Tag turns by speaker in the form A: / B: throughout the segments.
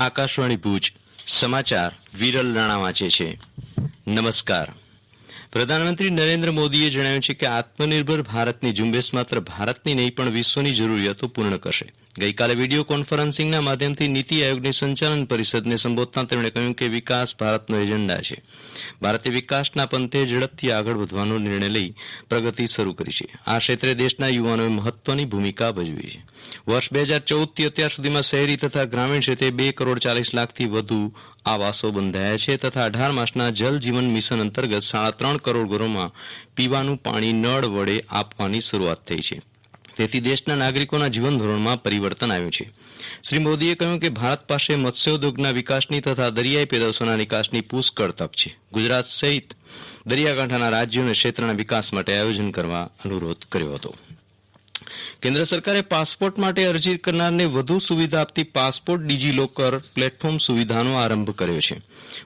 A: આકાશવાણી ભુજ, સમાચાર વિરલ રાણા વાંચે છે. નમસ્કાર. પ્રધાનમંત્રી નરેન્દ્ર મોદીએ જણાવ્યું છે કે આત્મનિર્ભર ભારતની ઝુંબેશ માત્ર ભારતની નહીં પણ વિશ્વની જરૂરિયાતો પૂર્ણ કરશે. ગઈકાલે વીડિયો કોન્ફરન્સિંગના માધ્યમથી નીતિ આયોગની સંચાલન પરિષદને સંબોધતા તેમણે કહ્યું કે વિકાસ ભારતનો એજન્ડા છે. ભારતે વિકાસના પંથે ઝડપથી આગળ વધવાનો નિર્ણય લઈ પ્રગતિ શરૂ કરી છે. આ ક્ષેત્રે દેશના યુવાનોએ મહત્વની ભૂમિકા ભજવી છે. વર્ષ બે હજાર ચૌદથી અત્યાર સુધીમાં શહેરી તથા ગ્રામીણ ક્ષેત્રે બે કરોડ ચાલીસ લાખથી વધુ આવાસો બંધાયા છે તથા અઢાર માસના જલ જીવન મિશન અંતર્ગત સાડા ત્રણ કરોડ ઘરોમાં પીવાનું પાણી નળ વડે આપવાની શરૂઆત થઈ છે. તેથી દેશના નાગરિકોના જીવન ધોરણમાં પરિવર્તન આવ્યું છે. શ્રી મોદીએ કહ્યું કે ભારત પાસે મત્સ્યોદ્યોગના વિકાસની તથા દરિયાઈ પેદાશોના નિકાસની પુષ્કળ તક છે. ગુજરાત સહિત દરિયાકાંઠાના રાજ્યો અને ક્ષેત્રના વિકાસ માટે આયોજન કરવા અનુરોધ કર્યો હતો. કેન્દ્ર સરકારે પાસપોર્ટ માટે અરજી કરનારને વધુ સુવિધા આપતી પાસપોર્ટ ડિજીલોકર પ્લેટફોર્મ સુવિધાનો આરંભ કર્યો છે.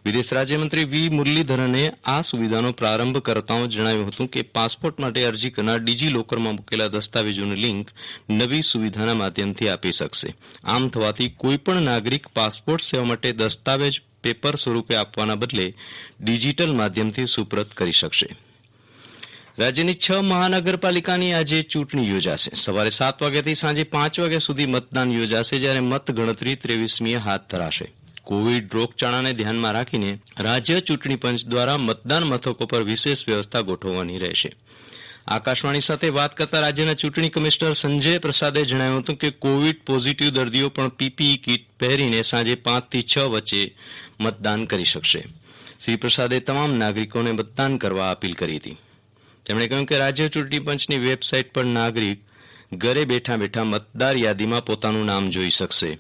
A: વિદેશ રાજ્યમંત્રી વી. મુરલીધરને આ સુવિધાનો પ્રારંભ કરતાઓ જણાવ્યું હતું કે પાસપોર્ટ માટે અરજી કરનાર ડિજીલોકરમાં મુકેલા દસ્તાવેજોની લિંક નવી સુવિધાના માધ્યમથી આપી શકશે. આમ થવાથી કોઈપણ નાગરિક પાસપોર્ટ સેવા માટે દસ્તાવેજ પેપર સ્વરૂપે આપવાના બદલે ડિજીટલ માધ્યમથી સુપ્રત કરી શકશે. રાજ્યની છ મહાનગરપાલિકાની આજે ચૂંટણી યોજાશે. સવારે સાત વાગ્યાથી સાંજે પાંચ વાગ્યા સુધી મતદાન યોજાશે, જ્યારે મતગણતરી ત્રેવીસમીએ હાથ ધરાશે. કોવિડ રોગચાળાને ધ્યાનમાં રાખીને રાજ્ય ચૂંટણી પંચ દ્વારા મતદાન મથકો પર વિશેષ વ્યવસ્થા ગોઠવવાની રહેશે. આકાશવાણી સાથે વાત કરતા રાજ્યના ચૂંટણી કમિશનર સંજય પ્રસાદે જણાવ્યું હતું કે કોવિડ પોઝિટિવ દર્દીઓ પણ પીપીઈ કીટ પહેરીને સાંજે પાંચથી છ વચ્ચે મતદાન કરી શકશે. શ્રી પ્રસાદે તમામ નાગરિકોને મતદાન કરવા અપીલ કરી હતી. તેમણે કહ્યું કે રાજ્ય ચૂંટણી પંચની વેબસાઇટ પર નાગરિક ઘરે બેઠા બેઠા મતદાર યાદીમાં પોતાનું નામ જોઈ શકશે.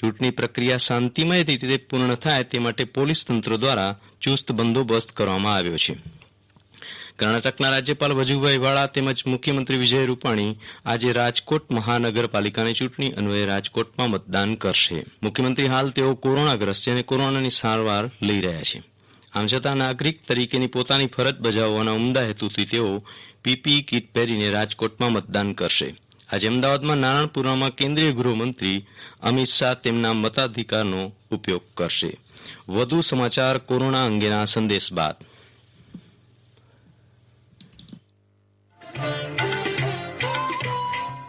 A: ચૂંટણી પ્રક્રિયા શાંતિમય રીતે પૂર્ણ થાય તે માટે પોલીસ તંત્ર દ્વારા ચુસ્ત બંદોબસ્ત કરવામાં આવ્યો છે. કર્ણાટકના રાજ્યપાલ વજુભાઈ વાળા તેમજ મુખ્યમંત્રી વિજય રૂપાણી આજે રાજકોટ મહાનગરપાલિકાની ચૂંટણી અન્વયે રાજકોટમાં મતદાન કરશે. મુખ્યમંત્રી હાલ તેઓ કોરોનાગ્રસ્ત છે અને કોરોનાની સારવાર લઈ રહ્યા છે. આમ છતાં નાગરિક તરીકેની પોતાની ફરજ બજાવવાના ઉમદા હેતુથી તેઓ પીપીઈ કીટ પહેરીને રાજકોટમાં મતદાન કરશે. આજે અમદાવાદમાં નારણપુરામાં કેન્દ્રીય ગૃહમંત્રી અમિત શાહ તેમના મતાધિકારનો ઉપયોગ કરશે. વધુ સમાચાર કોરોના અંગેના સંદેશ બાદ.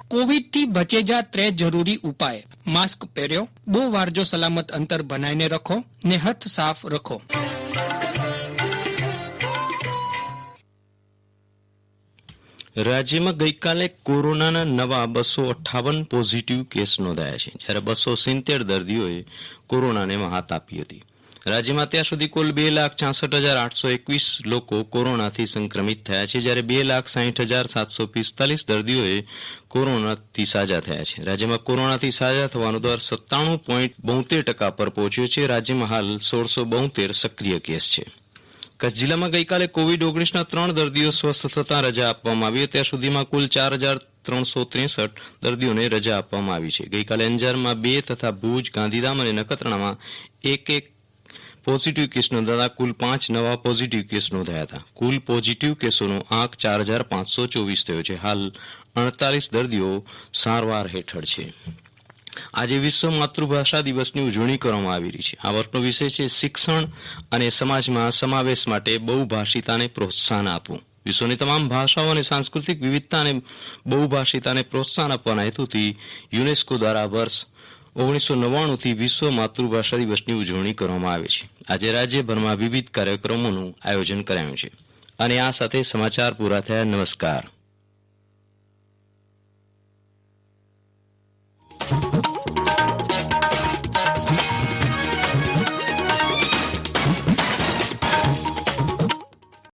B: કોવિડથી બચેજા ત્રે જરૂરી ઉપાય. માસ્ક પહેર્યો બહુ વાર જો સલામત અંતર બનાવીને રખો, ને હાથ સાફ રાખો.
A: રાજ્યમાં ગઈકાલે કોરોનાના નવા બસો અઠ્ઠાવન પોઝિટિવ કેસ નોંધાયા છે, જ્યારે બસો સિત્તેર દર્દીઓએ કોરોનાને મહાત આપી હતી. રાજ્યમાં અત્યાર સુધી કુલ બે લાખ છાસઠ હજાર આઠસો એકવીસ લોકો કોરોનાથી સંક્રમિત થયા છે, જ્યારે બે લાખ સાહીઠ હજાર સાતસો પિસ્તાલીસ દર્દીઓએ કોરોનાથી સાજા થયા છે. રાજ્યમાં કોરોનાથી સાજા થવાનો દર સત્તાણું પોઈન્ટ બોતેર ટકા પર પહોંચ્યો છે, રાજ્યમાં હાલ સોળસો બોતેર સક્રિય કેસ છે. કચ્છ જિલ્લામાં ગઈકાલે કોવિડ ઓગણીસના ત્રણ દર્દીઓ સ્વસ્થ થતાં રજા આપવામાં આવી. અત્યાર સુધીમાં કુલ ચાર હજાર ત્રણસો ત્રેસઠ દર્દીઓને રજા આપવામાં આવી છે. ગઈકાલે અંજારમાં બે તથા ભુજ, ગાંધીધામ અને નખત્રાણામાં એક એક પોઝિટિવ કેસ નોંધાતા કુલ પાંચ નવા પોઝિટિવ કેસ નોંધાયા હતા. કુલ પોઝિટિવ કેસોનો આંક ચાર હજાર પાંચસો ચોવીસ થયો છે. હાલ અડતાલીસ દર્દીઓ સારવાર હેઠળ છે. આજે વિશ્વ માતૃભાષા દિવસની ઉજવણી કરવામાં આવી રહી છે. આ વર્ષનો વિષય છે શિક્ષણ અને સમાજમાં સમાવેશ માટે બહુભાષિતાને પ્રોત્સાહન આપવું. વિશ્વની તમામ ભાષાઓ અને સાંસ્કૃતિક વિવિધતા અને બહુભાષિતાને પ્રોત્સાહન આપવાના હેતુથી યુનેસ્કો દ્વારા વર્ષ ઓગણીસો નવ્વાણુંથી વિશ્વ માતૃભાષા દિવસની ઉજવણી કરવામાં આવે છે. આજે રાજ્યભરમાં વિવિધ કાર્યક્રમોનું આયોજન કરાયું છે. અને આ સાથે સમાચાર પૂરા થયા. નમસ્કાર.